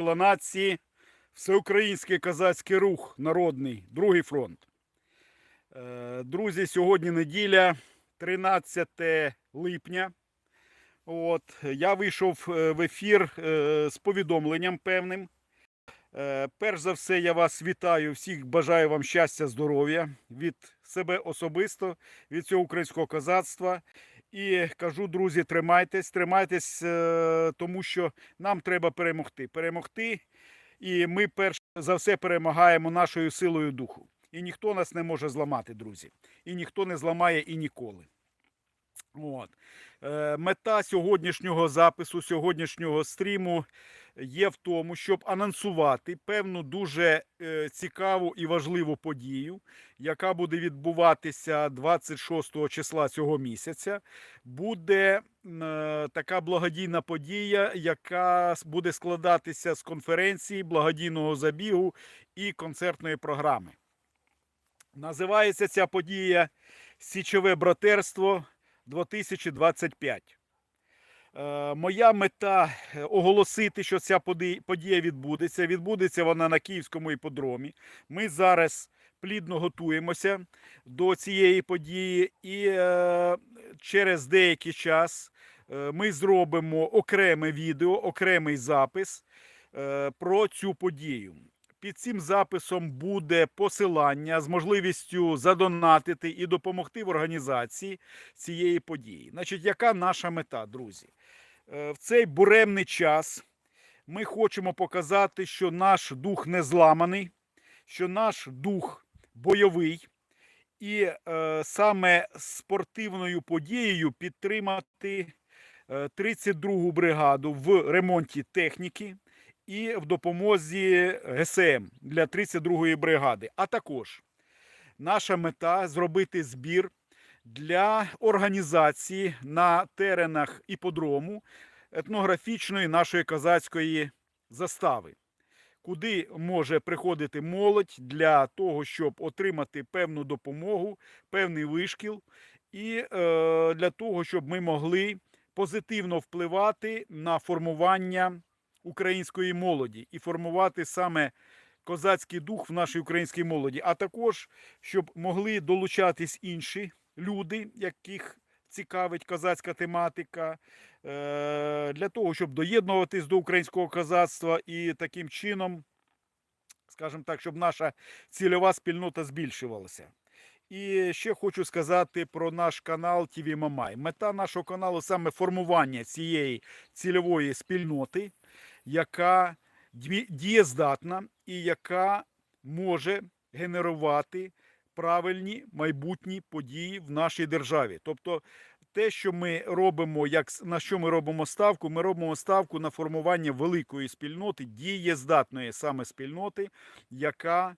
Нації, Всеукраїнський козацький рух Народний, другий фронт. Е, Друзі, сьогодні неділя, 13 липня. От, я вийшов е, в ефір е, з повідомленням певним. Перш за все, я вас вітаю, всіх бажаю вам щастя, здоров'я від себе особисто, від цього українського козацтва. І кажу, друзі, тримайтесь, тримайтесь, е, тому що нам треба перемогти. Перемогти, і ми перш за все перемагаємо нашою силою духу. І ніхто нас не може зламати, друзі. І ніхто не зламає і ніколи. От. Е, Мета сьогоднішнього запису, сьогоднішнього стріму є в тому, щоб анонсувати певну дуже е, цікаву і важливу подію, яка буде відбуватися 26 числа цього місяця. Буде е, така благодійна подія, яка буде складатися з конференції, благодійного забігу і концертної програми. Називається ця подія Січове братерство 2025. Е, Моя мета е, оголосити, що ця подія відбудеться. Відбудеться вона на Київському іпподромі. Ми зараз плідно готуємося до цієї події, і е, через деякий час ми зробимо окреме відео, окремий запис про цю подію. Під цим записом буде посилання з можливістю задонатити і допомогти в організації цієї події. Значить, яка наша мета, друзі? Е, В цей буремний час ми хочемо показати, що наш дух не зламаний, що наш дух бойовий, і е, саме спортивною подією підтримати е, 32-гу бригаду в ремонті техніки і в допомозі ГСМ для 32-ї бригади. А також наша мета зробити збір для організації на теренах іподрому етнографічної нашої козацької застави, куди може приходити молодь для того, щоб отримати певну допомогу, певний вишкіл, і е, для того, щоб ми могли позитивно впливати на формування української молоді і формувати саме козацький дух в нашій українській молоді, а також щоб могли долучатись інші люди, яких цікавить козацька тематика, е, для того, щоб доєднуватись до українського козацтва і таким чином, скажімо так, щоб наша цільова спільнота збільшувалася. І ще хочу сказати про наш канал TV Мамай. Мета нашого каналу саме формування цієї цільової спільноти, яка дієздатна і яка може генерувати правильні майбутні події в нашій державі. Тобто, те, що ми робимо, як на що ми робимо ставку, ми робимо ставку на формування великої спільноти, дієздатної саме спільноти, яка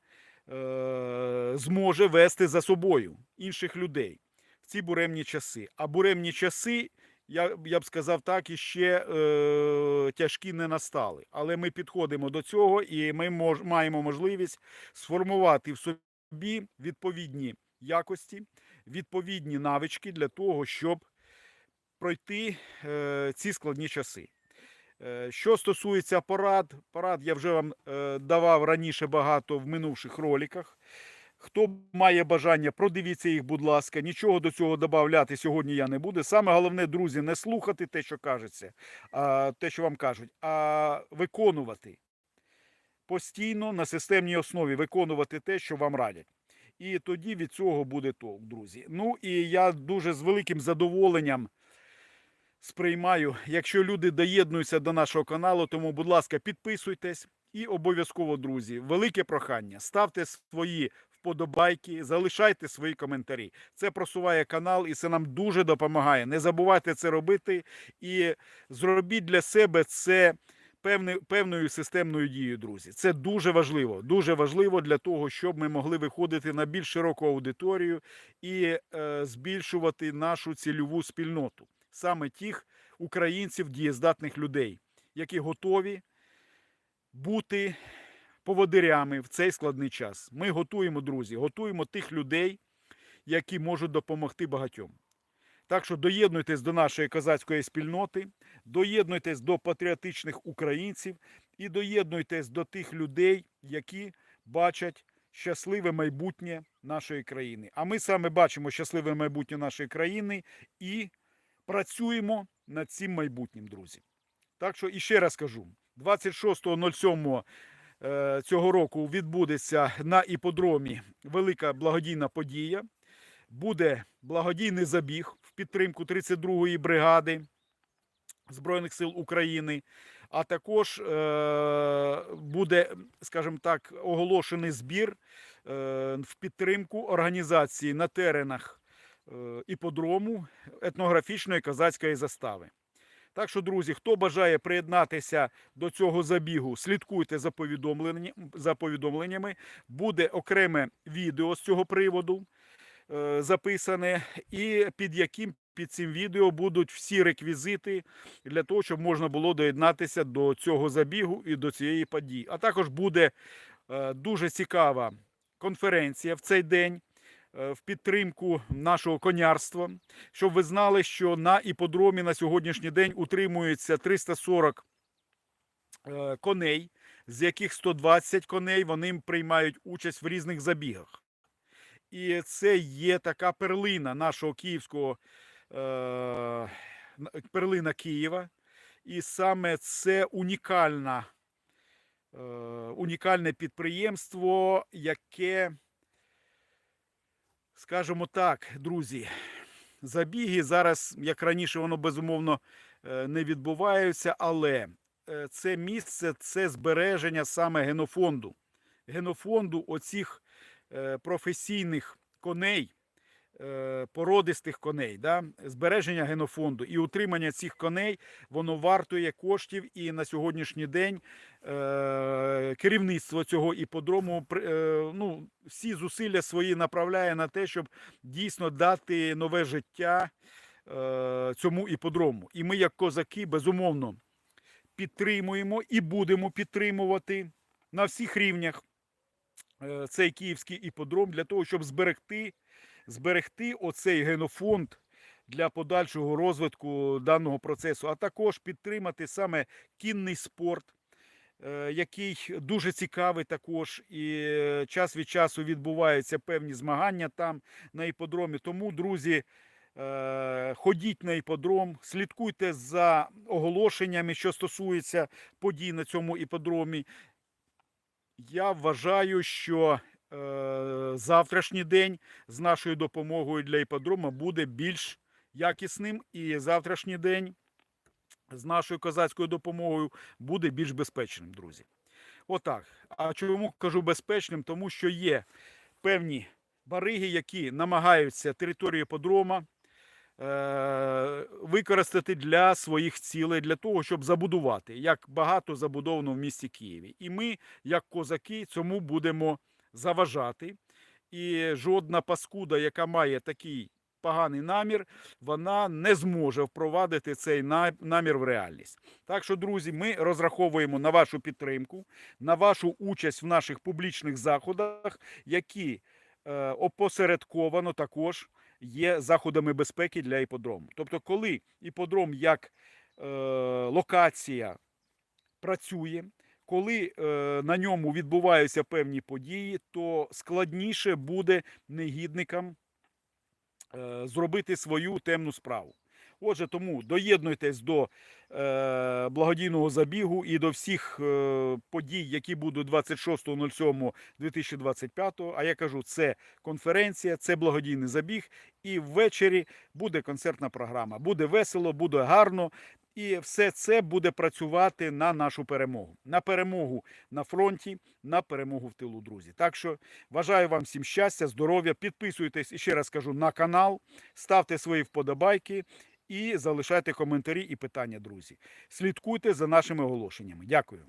е, зможе вести за собою інших людей в ці буремні часи. А буремні часи, я, я б сказав так, іще е, тяжкі не настали. Але ми підходимо до цього і ми мож, маємо можливість сформувати в собі відповідні якості, відповідні навички для того, щоб пройти е, ці складні часи. Е, Що стосується порад, порад я вже вам е, давав раніше багато в минувших роликах. Хто має бажання, продивіться їх, будь ласка. Нічого до цього додати сьогодні я не буду. Саме головне, друзі, не слухати те, що кажеться, а, те, що вам кажуть, а виконувати постійно на системній основі, виконувати те, що вам радять. І тоді від цього буде толк, друзі. Ну і я дуже з великим задоволенням сприймаю, якщо люди доєднуються до нашого каналу, тому, будь ласка, підписуйтесь і обов'язково, друзі, велике прохання. Ставте свої вподобайки, залишайте свої коментарі. Це просуває канал і це нам дуже допомагає. Не забувайте це робити і зробіть для себе це певною системною дією, друзі. Це дуже важливо. Дуже важливо для того, щоб ми могли виходити на більш широку аудиторію і е, збільшувати нашу цільову спільноту саме тих українців, дієздатних людей, які готові бути поводирями в цей складний час. Ми готуємо, друзі, готуємо тих людей, які можуть допомогти багатьом. Так що доєднуйтесь до нашої козацької спільноти, доєднуйтесь до патріотичних українців і доєднуйтесь до тих людей, які бачать щасливе майбутнє нашої країни. А ми саме бачимо щасливе майбутнє нашої країни і працюємо над цим майбутнім, друзі. Так що іще раз кажу: 26.07 е, цього року відбудеться на іподромі велика благодійна подія. Буде благодійний забіг в підтримку 32-ї бригади Збройних сил України. А також е, буде, скажімо так, оголошений збір е, в підтримку організації на теренах е, іподрому етнографічної козацької застави. Так що, друзі, хто бажає приєднатися до цього забігу, слідкуйте за, повідомлення, за повідомленнями. Буде окреме відео з цього приводу е, записане, і під яким під цим відео будуть всі реквізити для того, щоб можна було доєднатися до цього забігу і до цієї події. А також буде е, дуже цікава конференція в цей день в підтримку нашого конярства. Щоб ви знали, що на іподромі на сьогоднішній день утримується 340 е, коней, з яких 120 коней вони приймають участь в різних забігах. І це є така перлина нашого київського е, перлина Києва. І саме це унікальна, е, унікальне підприємство, яке, скажімо так, друзі, забіги зараз, як раніше, воно безумовно е, не відбуваються, але е, це місце це збереження саме генофонду. Генофонду оцих е, професійних коней, породистих коней, да? збереження генофонду і утримання цих коней, воно вартує коштів. І на сьогоднішній день е, керівництво цього іподрому е, ну, всі зусилля свої направляє на те, щоб дійсно дати нове життя е, цьому іподрому. І ми, як козаки, безумовно підтримуємо і будемо підтримувати на всіх рівнях е, цей київський іподром для того, щоб зберегти, зберегти оцей генофонд для подальшого розвитку даного процесу, а також підтримати саме кінний спорт. е, Який дуже цікавий також, і е, час від часу відбуваються певні змагання там на іподромі. Тому, друзі, е, ходіть на іподром, слідкуйте за оголошеннями, що стосується подій на цьому іподромі. Я вважаю, що завтрашній день з нашою допомогою для іподрому буде більш якісним, і завтрашній день з нашою козацькою допомогою буде більш безпечним, друзі. Отак. А чому кажу безпечним? Тому що є певні бариги, які намагаються територію іподрома е, використати для своїх цілей, для того, щоб забудувати, як багато забудовано в місті Києві. І ми, як козаки, цьому будемо заважати. І жодна паскуда, яка має такий поганий намір, вона не зможе впровадити цей намір в реальність. Так що, друзі, ми розраховуємо на вашу підтримку, на вашу участь в наших публічних заходах, які е, опосередковано також є заходами безпеки для іподрому. Тобто, коли іподром як е, локація працює, коли е, на ньому відбуваються певні події, то складніше буде негідникам е, зробити свою темну справу. Отже, тому доєднуйтесь до е, благодійного забігу і до всіх е, подій, які будуть 26.07.2025. А я кажу, це конференція, це благодійний забіг. І ввечері буде концертна програма. Буде весело, буде гарно. І все це буде працювати на нашу перемогу. На перемогу на фронті, на перемогу в тилу, друзі. Так що бажаю вам всім щастя, здоров'я. Підписуйтесь і ще раз кажу на канал, ставте свої вподобайки і залишайте коментарі і питання, друзі. Слідкуйте за нашими оголошеннями. Дякую.